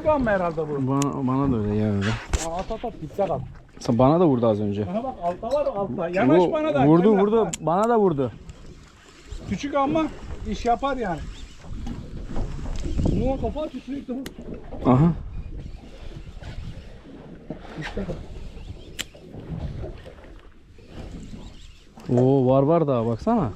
Küçük amma herhalde bu. Bana, bana da öyle geldi. Aa, At at at gitse kal. Sen bana da vurdu az önce. Aha bak altta var altta. Yanaş Bu- bana da. Vurdu Emrah, vurdu. bak. Bana da vurdu. Küçük ama iş yapar yani. Buna kafa atıyor sürekli bu. Aha. Gitse kal. Oo var var daha baksana.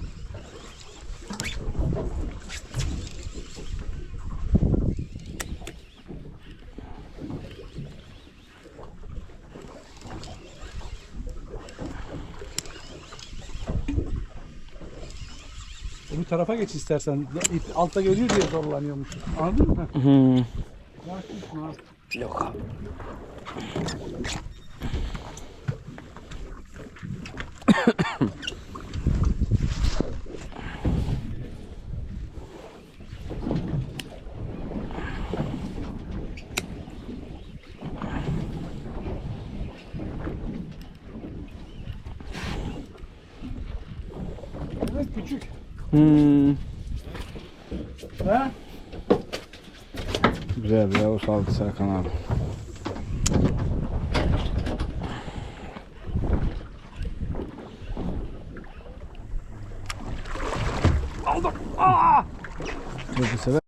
Bu tarafa geç istersen. Altta geliyor diye zorlanıyormuş. Anladın mı? Hmm. Gitme ha. Yok abi. Evet küçük. Hmm. Ha? Güzel ya o saldı Serkan abi. Aldım. Aa! Yok bu sefer.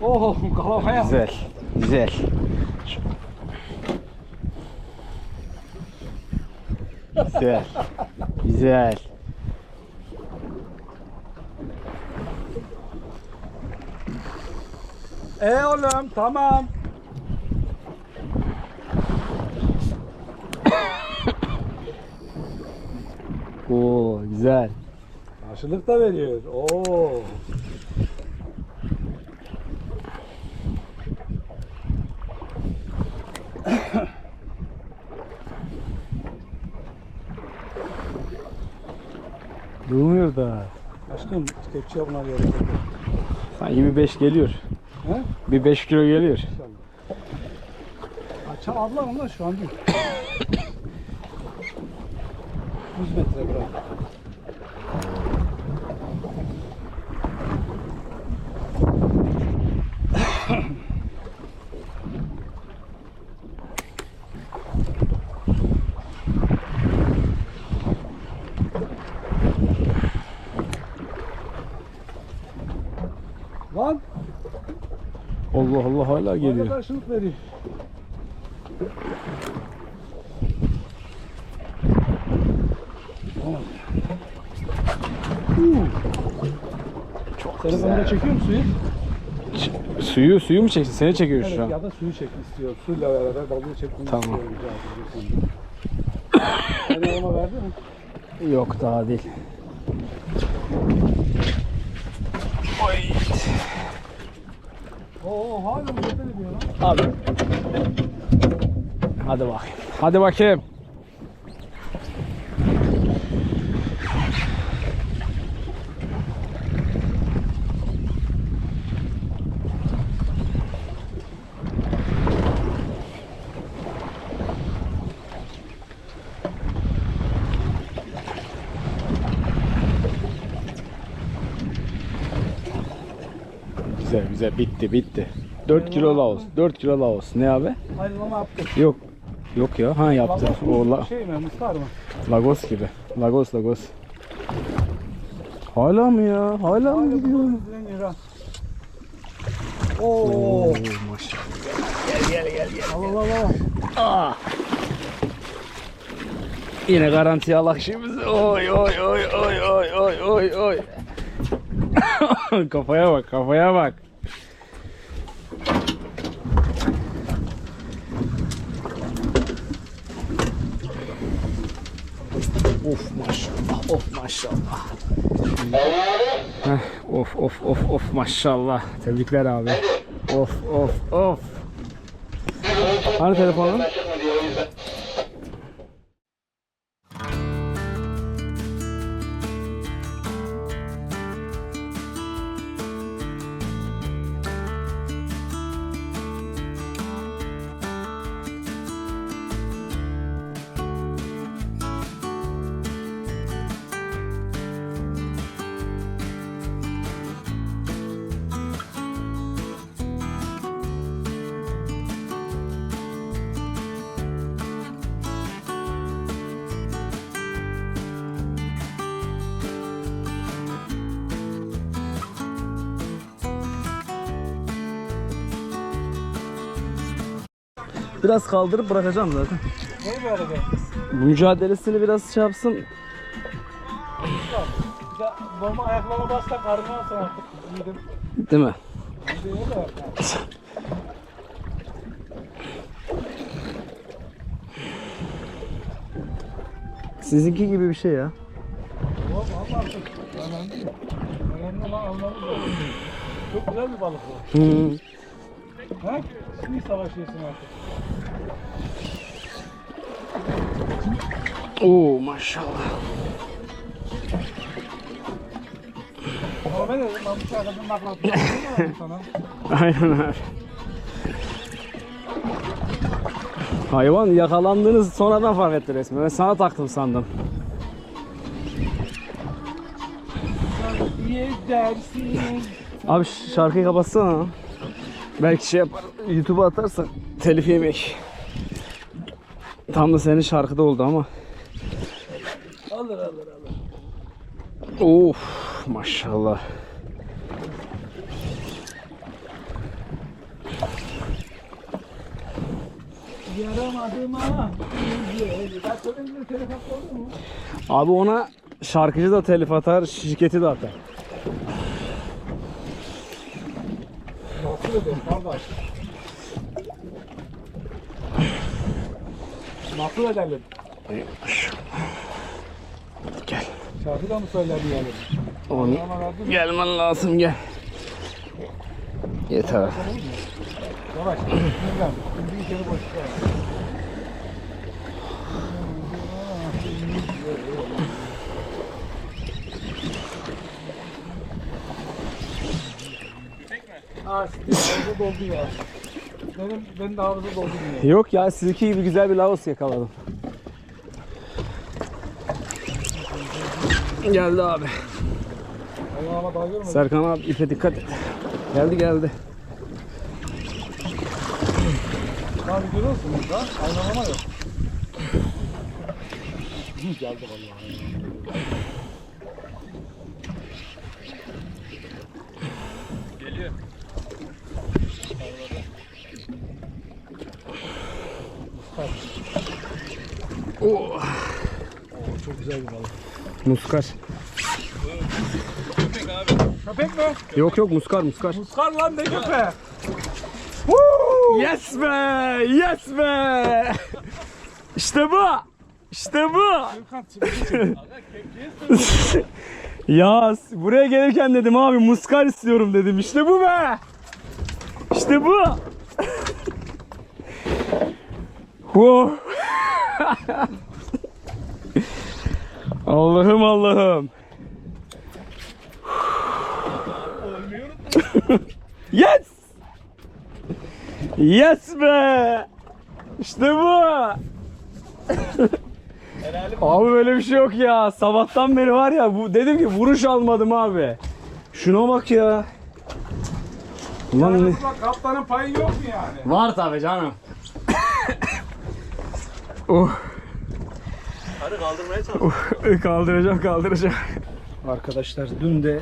Oh kafaya. Güzel. Güzel. Güzel. Güzel. E oğlum tamam. Oo güzel. Karşılık da veriyor. Oo. Durmuyor da. Aşkım kepçe buna gerek yok. Sanki bir 5 geliyor. He? Bir 5 kilo geliyor. Aça abla ama şu an değil. 100 metre bırak. Lan Allah Allah hala geliyor. karşılık veriyor. Çok Telefonda çekiyor mu suyu? Suyu suyu mu çeksin? Seni çekiyor şu an. ya da suyu çek istiyor. Suyla beraber balığı çekmeni Tamam. istiyor. Sen arama verdi mi? Yok daha değil. Oo hala mücadele ediyor lan. Abi. Hadi bakayım. Hadi bakayım. Güzel bitti bitti. 4 kilo laos. 4 kilo laos. Ne abi? Ayrılama yaptı. Yok. Yok ya. Ha yaptı. Lagos O la- Şey mi? Mıstar mı? Lagos gibi. Lagos Lagos. Hala mı ya? Hala mı gidiyor? Oo. maşallah. Al al al al. Yine garantiye alak şeyimizi. Oy oy oy oy oy oy oy oy. kafaya bak kafaya bak. Of maşallah of maşallah. Heh, of of of of maşallah. Tebrikler abi. Of of of. Hani telefonun? Biraz kaldırıp bırakacağım zaten. Ne böyle be? Mücadelesini biraz şey yapsın. Normal ayaklarına bas da karnına alsın artık. Değil mi? Sizinki gibi bir şey ya. Oğlum Allah artık. Önemli değil. Önemli olan almamız lazım. Çok güzel bir balık bu. Hmm. Ha? Şimdi savaşıyorsun artık. Oo maşallah. Ben dedim ben bu naklatını yapayım sana. Aynen abi. Hayvan yakalandığınız sonradan fark etti resmen. Ben sana taktım sandım. Abi şarkıyı kapatsana. Belki şey yapar. YouTube'a atarsan telif yemek. Tam da senin şarkıda oldu ama. Alır alır alır. Of maşallah. Yaramadım ama. Abi ona şarkıcı da telif atar, şirketi de atar. Ödedim kardeş? Nasıl edelim? Gel. Şarkı da mı söylemeyelim? Onu Ama verdim. gelmen lazım gel. Yeter. Yavaş. Şimdi içeri boş ver. Aa, havuzda doldu ya. Benim, ben de havuzda doldu yine. Yok ya sizinki gibi güzel bir lavos yakaladım. Geldi abi. Ayağıma daha görmedim. Serkan abi ipe dikkat et. Geldi geldi. Abi görüyorsunuz lan. Aynalama yok. Geldi vallahi. Oo, Çok güzel bir balık. muskar. Köpek mi? Yok yok muskar muskar. Muskar lan ne köpeği? Yes be! Yes be! İşte bu! İşte bu! Ya buraya gelirken dedim abi muskar istiyorum dedim. İşte bu be! İşte bu! Wow. Allah'ım Allah'ım. yes! Yes be! İşte bu! Abi böyle bir şey yok ya. Sabahtan beri var ya bu dedim ki vuruş almadım abi. Şuna bak ya. Ulan ne? Kaptanın payı yok mu yani? Var tabi canım. Oh. Hadi kaldırmaya çalış. Oh, kaldıracağım kaldıracağım. Arkadaşlar dün de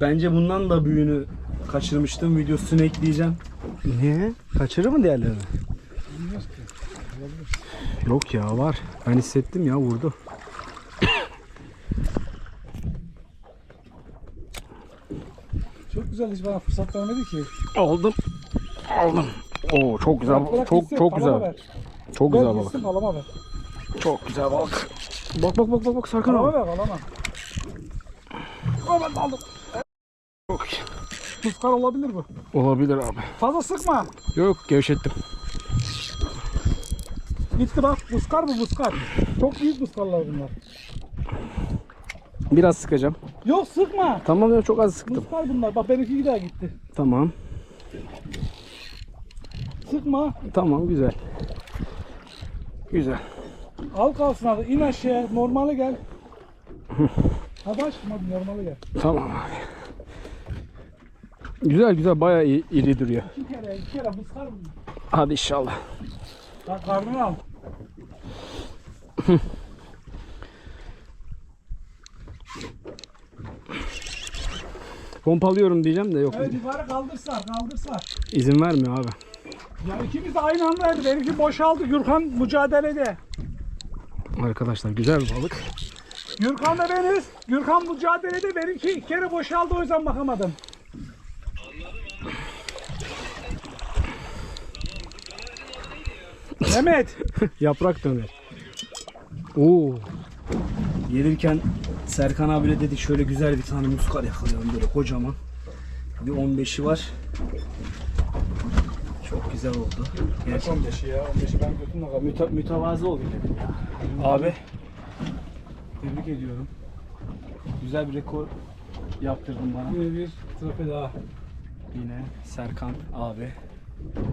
bence bundan da büyüğünü kaçırmıştım. Videosunu ekleyeceğim. Niye? Kaçırır mı diğerlerini? Bilmiyoruz ki. Yok ya var. Ben hissettim ya vurdu. Çok güzel hiç bana fırsat vermedi ki. Aldım. Aldım. Oo çok güzel. Bırak- bırak çok gitsin, çok güzel. ver. Çok güzel balık. gitsin, palama ver. Çok güzel balık. Bak bak bak bak bak Serkan abi. ver palama. Ama ben aldım. Çok Muskar olabilir bu. Olabilir abi. Fazla sıkma. Yok gevşettim. Gitti bak. Muskar bu muskar. Çok büyük muskarlar bunlar. Biraz sıkacağım. Yok sıkma. Tamam ya çok az sıktım. Muskar bunlar. Bak benimki daha gitti. Tamam. Sıkma. Tamam güzel. Güzel. Al kalsın hadi. İn aşağıya. Normale gel. Hadi aşkım hadi normale gel. Tamam abi. Güzel güzel bayağı iyi, iri duruyor. İki kere iki kere muskar bunlar. Hadi inşallah. Bak karnını al. Pompalıyorum diyeceğim de yok. Evet yukarı kaldırsar kaldırsar. İzin vermiyor abi. Ya ikimiz de aynı andaydı. Benimki boşaldı. Gürkan mücadelede. Arkadaşlar güzel bir balık. Gürkan da beniz. Gürkan mücadelede. Benimki iki kere boşaldı o yüzden bakamadım. Mehmet. Yaprak döner. Oo. Gelirken Serkan abiyle dedik şöyle güzel bir tane muskar yakalayalım böyle kocaman. Bir 15'i var. Çok güzel oldu. Gerçekten 15'i ya. 15'i ben kalıyorum. müte, mütevazı oldu dedim ya. Abi tebrik ediyorum. Güzel bir rekor yaptırdın bana. Yine bir trafe daha. Yine Serkan abi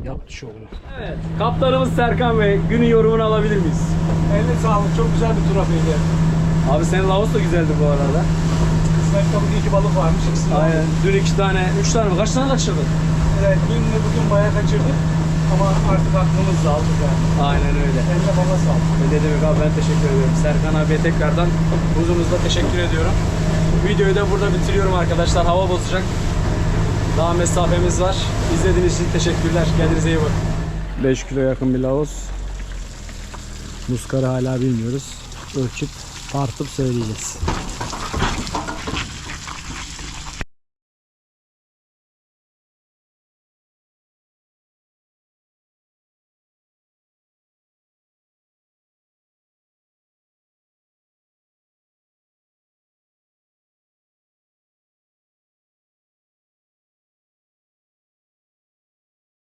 yaptı şovunu. Evet. Kaptanımız Serkan Bey. Günün yorumunu alabilir miyiz? Eline sağlık. Çok güzel bir trafeydi. Abi senin Laos da güzeldi bu arada. Kısmette bugün iki balık varmış. İkisini. Aynen. Dün iki tane, üç tane mi? Kaç tane kaçırdın? Evet, dün ve bugün bayağı kaçırdık. Ama artık aklımızda aldık yani. Aynen öyle. Eline baba sağlık. Ne demek abi ben teşekkür ediyorum. Serkan abiye tekrardan huzurunuzda teşekkür ediyorum. Videoyu da burada bitiriyorum arkadaşlar. Hava bozacak. Daha mesafemiz var. İzlediğiniz için teşekkürler. Kendinize iyi bakın. 5 kilo yakın bir Laos. Muskarı hala bilmiyoruz. Ölçüp tartıp söyleyeceğiz.